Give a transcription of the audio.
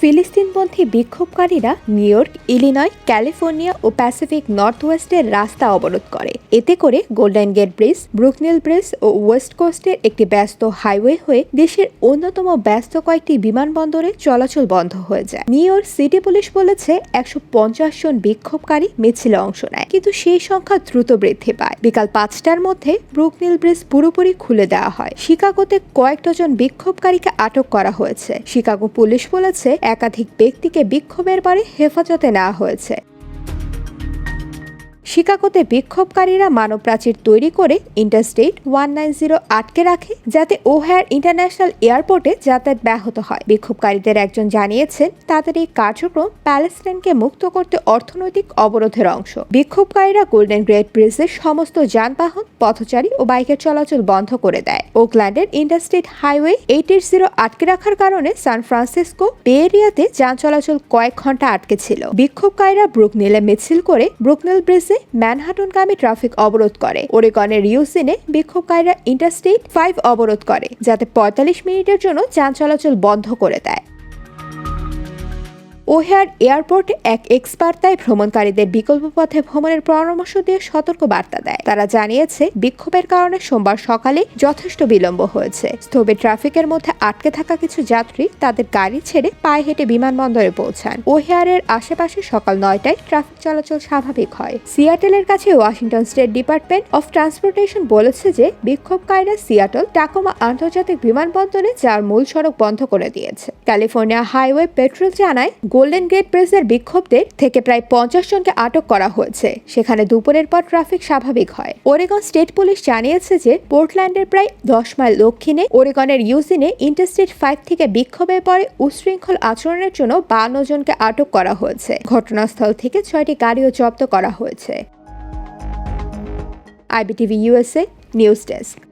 ফিলিস্তিনপন্থী বিক্ষোভকারীরা New York Illinois, California ও Pacific North ওয়েস্টের রাস্তা অবরোধ করে। এতে করে golden gate bridge, Brooklyn bridge ও ওয়েস্ট কোস্টের একটি ব্যস্ত হাইওয়ে হয়ে দেশের অন্যতম ব্যস্ত কয়েকটি বিমানবন্দরে চলাচল বন্ধ হয়ে যায়। নিউ ইয়র্ক সিটি পুলিশ বলেছে একশো পঞ্চাশ জন বিক্ষোভকারী মিছিলে অংশ নেয়, কিন্তু সেই সংখ্যা দ্রুত বৃদ্ধি পায়। বিকাল পাঁচটার মধ্যে ব্রুকনিল ব্রিজ পুরোপুরি খুলে দেওয়া হয়। শিকাগোতে কয়েক ডজন বিক্ষোভকারীকে আটক করা হয়েছে। শিকাগো পুলিশ বলেছে একাধিক ব্যক্তিকে বিক্ষোভের পরে হেফাজতে নেওয়া হয়েছে। শিকাগোতে বিক্ষোভকারীরা মানব প্রাচীর তৈরি করে ইন্টারস্টেট ওয়ান নাইন জিরো আটকে রাখে যাতে ওহার ইন্টারন্যাশনাল এয়ারপোর্টে যাতায়াত ব্যাহত হয়। বিক্ষোভকারীদের একজন জানিয়েছেন, তাদের এই কার্যক্রম প্যালেস্টাইনকে মুক্ত করতে অর্থনৈতিক অবরোধের অংশ। বিক্ষোভকারীরা গোল্ডেন গ্রেট ব্রিজের সমস্ত যানবাহন, পথচারী ও বাইকের চলাচল বন্ধ করে দেয়। ওকল্যান্ডের interstate highway eight eight zero আটকে রাখার কারণে সান ফ্রান্সিসকো বে এরিয়াতে যান চলাচল কয়েক ঘণ্টা আটকে ছিল। বিক্ষোভকারীরা ব্রুকনিলে মিছিল করে ব্রুকনেল ব্রিজে ম্যানহাটনগামী ট্রাফিক অবরোধ করে। ওরেগনের রিউসিনে বিক্ষোভকারীরা ইন্টারস্টেট ফাইভ অবরোধ করে, যাতে পঁয়তাল্লিশ মিনিটের জন্য যান চলাচল বন্ধ করে দেয়। ওহেয়ার এয়ারপোর্ট এক এক্সপার্তায় ভ্রমণকারীদের বিকল্প পথে ভ্রমণের পরামর্শ দিয়ে সতর্ক বার্তা দেয়। তারা জানিয়েছে, বিক্ষোভের কারণে সোমবার সকালে যথেষ্ট বিলম্ব হয়েছে। স্থবির ট্রাফিকের মধ্যে আটকে থাকা কিছু যাত্রী তাদের গাড়ি ছেড়ে পায়ে হেঁটে বিমানবন্দরে পৌঁছান। ওহেয়ারের আশেপাশে সকাল নয়টায় ট্রাফিক চলাচল স্বাভাবিক হয়। সিয়াটেলের কাছে Washington State Department of Transportation বলেছে যে, বিক্ষোভকারীরা সিয়াটল, টাকোমা আন্তর্জাতিক বিমানবন্দরে যার মূল সড়ক বন্ধ করে দিয়েছে। ক্যালিফোর্নিয়া হাইওয়ে পেট্রোল জানায় গোল্ডেন গেট প্রেসের বিক্ষোভদের থেকে প্রায় পঞ্চাশ জনকে আটক করা হয়েছে। সেখানে দুপুরের পর ট্রাফিক স্বাভাবিক হয়। ওরেগন স্টেট পুলিশ জানিয়েছে যে, পোর্টল্যান্ডের প্রায় দশ মাইল দক্ষিণে ওরেগনের ইউজিনে ইন্টারস্টেট ফাইভ থেকে বিক্ষোভের পরে উশৃঙ্খল আচরণের জন্য বান্ন জনকে আটক করা হয়েছে। ঘটনাস্থল থেকে ছয়টি গাড়িও জব্দ করা হয়েছে। IBTV USA news desk.